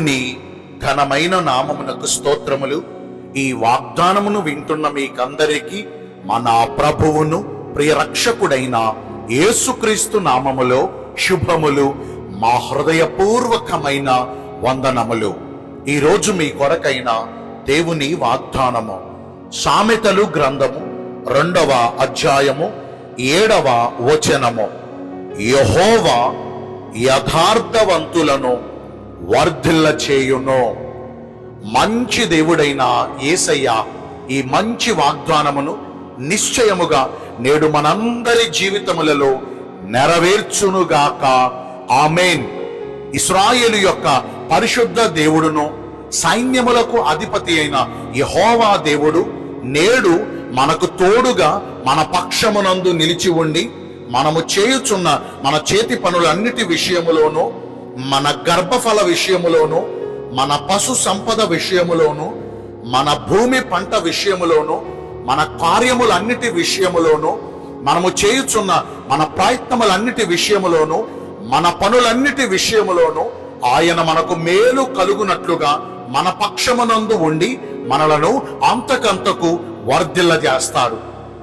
దేవుని ఘనమైన నామమునకు స్తోత్రములు. ఈ వాగ్దానమును వింటున్న మీకందరికీ మన ప్రభువును ప్రియరక్షకుడైన యేసుక్రీస్తు నామములో శుభములు మా హృదయపూర్వకమైన వందనములు. ఈరోజు మీ కొరకైన దేవుని వాగ్దానము. సామెతలు గ్రంథము రెండవ అధ్యాయము ఏడవ వచనము. యహోవా యథార్థవంతులను వర్ధిల్ల చేయును. మంచి దేవుడైన యేసయ్య ఈ మంచి వాగ్దానమును నిశ్చయముగా నేడు మనందరి జీవితములలో నెరవేర్చునుగాక. ఆమెన్. ఇస్రాయేలు యొక్క పరిశుద్ధ దేవుడును సైన్యములకు అధిపతి అయిన యహోవా దేవుడు నేడు మనకు తోడుగా మన పక్షమునందు నిలిచి ఉండి మనము చేయుచున్న మన చేతి పనులన్నిటి విషయములోనూ మన గర్భఫల విషయములోను మన పశు సంపద విషయములోను మన భూమి పంట విషయములోను మన కార్యములన్నిటి విషయములోను మనము చేయుచున్న మన ప్రయత్నములన్నిటి విషయములోను మన పనులన్నిటి విషయములోను ఆయన మనకు మేలు కలుగునట్లుగా మన పక్షమునందు ఉండి మనలను అంతకంతకు వర్ధిల్ల చేస్తాడు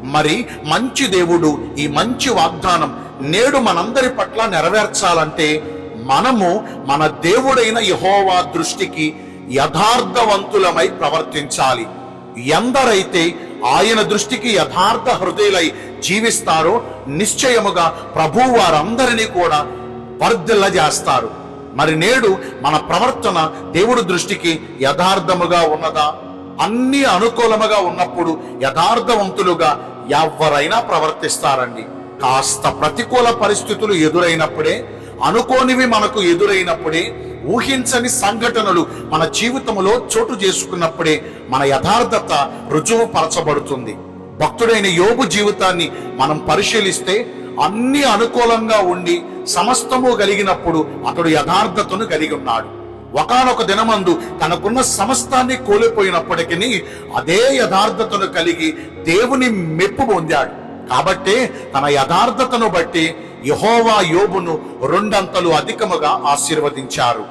మరి మంచి దేవుడు ఈ మంచి వాగ్దానం నేడు మనందరి పట్ల నెరవేర్చాలంటే మనము మన దేవుడైన యహోవా దృష్టికి యథార్థవంతులమై ప్రవర్తించాలి. ఎందరైతే ఆయన దృష్టికి యథార్థ హృదయులై జీవిస్తారో నిశ్చయముగా ప్రభు వారందరినీ కూడా వర్ధిల్ల చేస్తారు మరి నేడు మన ప్రవర్తన దేవుడి దృష్టికి యథార్థముగా ఉన్నదా? అన్ని అనుకూలముగా ఉన్నప్పుడు యథార్థవంతులుగా ఎవరైనా ప్రవర్తిస్తారండి. కాస్త ప్రతికూల పరిస్థితులు ఎదురైనప్పుడే అనుకోనివి మనకు ఎదురైనప్పుడే ఊహించని సంఘటనలు మన జీవితంలో చోటు చేసుకున్నప్పుడే మన యథార్థత రుజువు పరచబడుతుంది భక్తుడైన యోగు జీవితాన్ని మనం పరిశీలిస్తే అన్ని అనుకూలంగా ఉండి సమస్తము కలిగినప్పుడు అతడు యథార్థతను కలిగి ఉన్నాడు. ఒకనొక దినమందు తనకున్న సమస్తాన్ని కోల్పోయినప్పటికీ అదే యథార్థతను కలిగి దేవుని మెప్పు పొందాడు. కాబట్టే తన యథార్థతను బట్టి యహోవా యోబును రెండంతలు అధికముగా ఆశీర్వదించారు.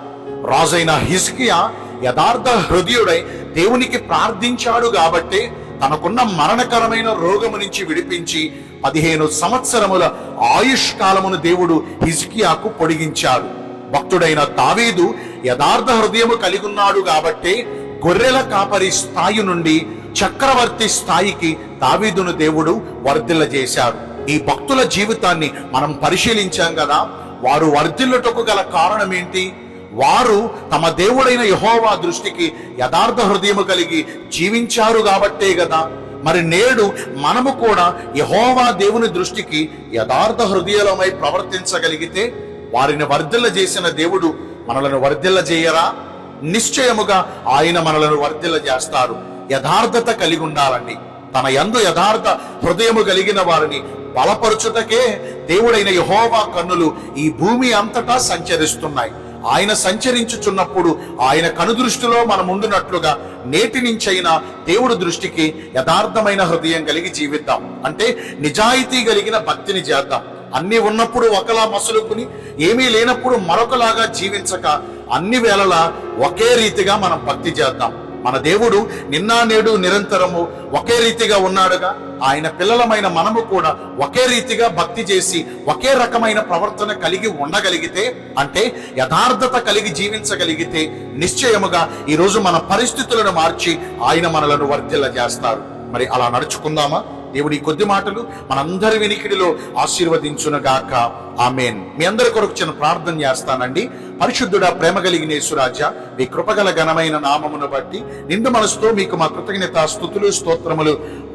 రాజైన హిజ్కియా యథార్థ హృదయుడై దేవునికి ప్రార్థించాడు కాబట్టి తనకున్న మరణకరమైన రోగము నుంచి విడిపించి పదిహేను సంవత్సరముల ఆయుష్ కాలమును దేవుడు హిజ్కియాకు పొడిగించాడు. భక్తుడైన తావీదు యథార్థ హృదయము కలిగి ఉన్నాడు కాబట్టి గొర్రెల కాపరి స్థాయి నుండి చక్రవర్తి స్థాయికి దావీదును దేవుడు వర్ధిల్ల చేశాడు ఈ భక్తుల జీవితాన్ని మనం పరిశీలించాం కదా. వారు వర్ధిల్లుటకు గల కారణం ఏంటి? వారు తమ దేవుడైన యహోవా దృష్టికి యథార్థ హృదయము కలిగి జీవించారు కాబట్టే కదా. మరి నేడు మనము కూడా యహోవా దేవుని దృష్టికి యథార్థ హృదయలమై ప్రవర్తించగలిగితే వారిని వర్ధిల్ల చేసిన దేవుడు మనలను వర్ధిల్ల చేయరా? నిశ్చయముగా ఆయన మనలను వర్ధిల్ల చేస్తారు. యథార్థత కలిగి ఉండాలండి. తన యందు యథార్థ హృదయము కలిగిన వారిని బలపరుచుటకే దేవుడైన యహోవా కన్నులు ఈ భూమి అంతటా సంచరిస్తున్నాయి. ఆయన సంచరించుచున్నప్పుడు ఆయన కనుదృష్టిలో మనం ఉండునట్లుగా నేటి నుంచైనా దేవుడి దృష్టికి యథార్థమైన హృదయం కలిగి జీవిద్దాం. అంటే నిజాయితీ కలిగిన భక్తిని చేద్దాం. అన్ని ఉన్నప్పుడు ఒకలా మసులుకుని ఏమీ లేనప్పుడు మరొకలాగా జీవించక అన్ని వేళలా ఒకే రీతిగా మనం భక్తి చేద్దాం. మన దేవుడు నిన్న నేడు నిరంతరము ఒకే రీతిగా ఉన్నాడుగా. ఆయన పిల్లలమైన మనము కూడా ఒకే రీతిగా భక్తి చేసి ఒకే రకమైన ప్రవర్తన కలిగి ఉండగలిగితే అంటే యథార్థత కలిగి జీవించగలిగితే నిశ్చయముగా ఈరోజు మన పరిస్థితులను మార్చి ఆయన మనలను వర్ధిల్ల చేస్తారు మరి అలా నడుచుకుందామా? దేవుడి కొద్ది మాటలు మనందరి వినికిడిలో ఆశీర్వదించునుగాక. ఆమెన్. మీ అందరి కొరకు చిన్న ప్రార్థన చేస్తానండి. పరిశుద్ధుడ ప్రేమ కలిగిన యేసురాజ మీ కృపగల ఘనమైన నామమును బట్టి నిండు మనసుతో మీకు మా కృతజ్ఞత స్థుతులు స్తోత్రములు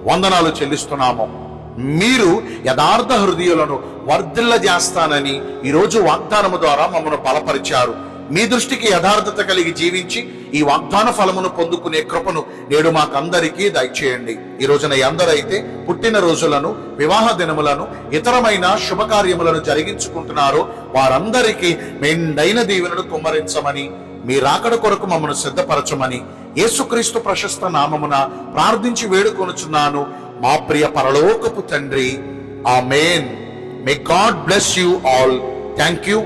వందనాలు చెల్లిస్తున్నాము. మీరు యథార్థ హృదయులను వర్ధిల్ల చేస్తానని ఈరోజు వాగ్దానము ద్వారా మమ్మను బలపరిచారు. మీ దృష్టికి యథార్థత కలిగి జీవించి ఈ వాగ్దాన ఫలమును పొందుకునే కృపను నేడు మాకందరికీ దయచేయండి. ఈ రోజున ఎందరైతే పుట్టిన రోజులను వివాహ దినములను ఇతరమైన శుభకార్యములను జరిగించుకుంటున్నారో వారందరికీ మెండైన దీవెనను కుమ్మరించమని మీ రాకడ కొరకు మమ్మను సిద్ధపరచమని యేసుక్రీస్తు ప్రశస్త నామమున ప్రార్థించి వేడుకొనుచున్నాను. మా ప్రియ పరలోకపు తండ్రి amen may God bless you all thank you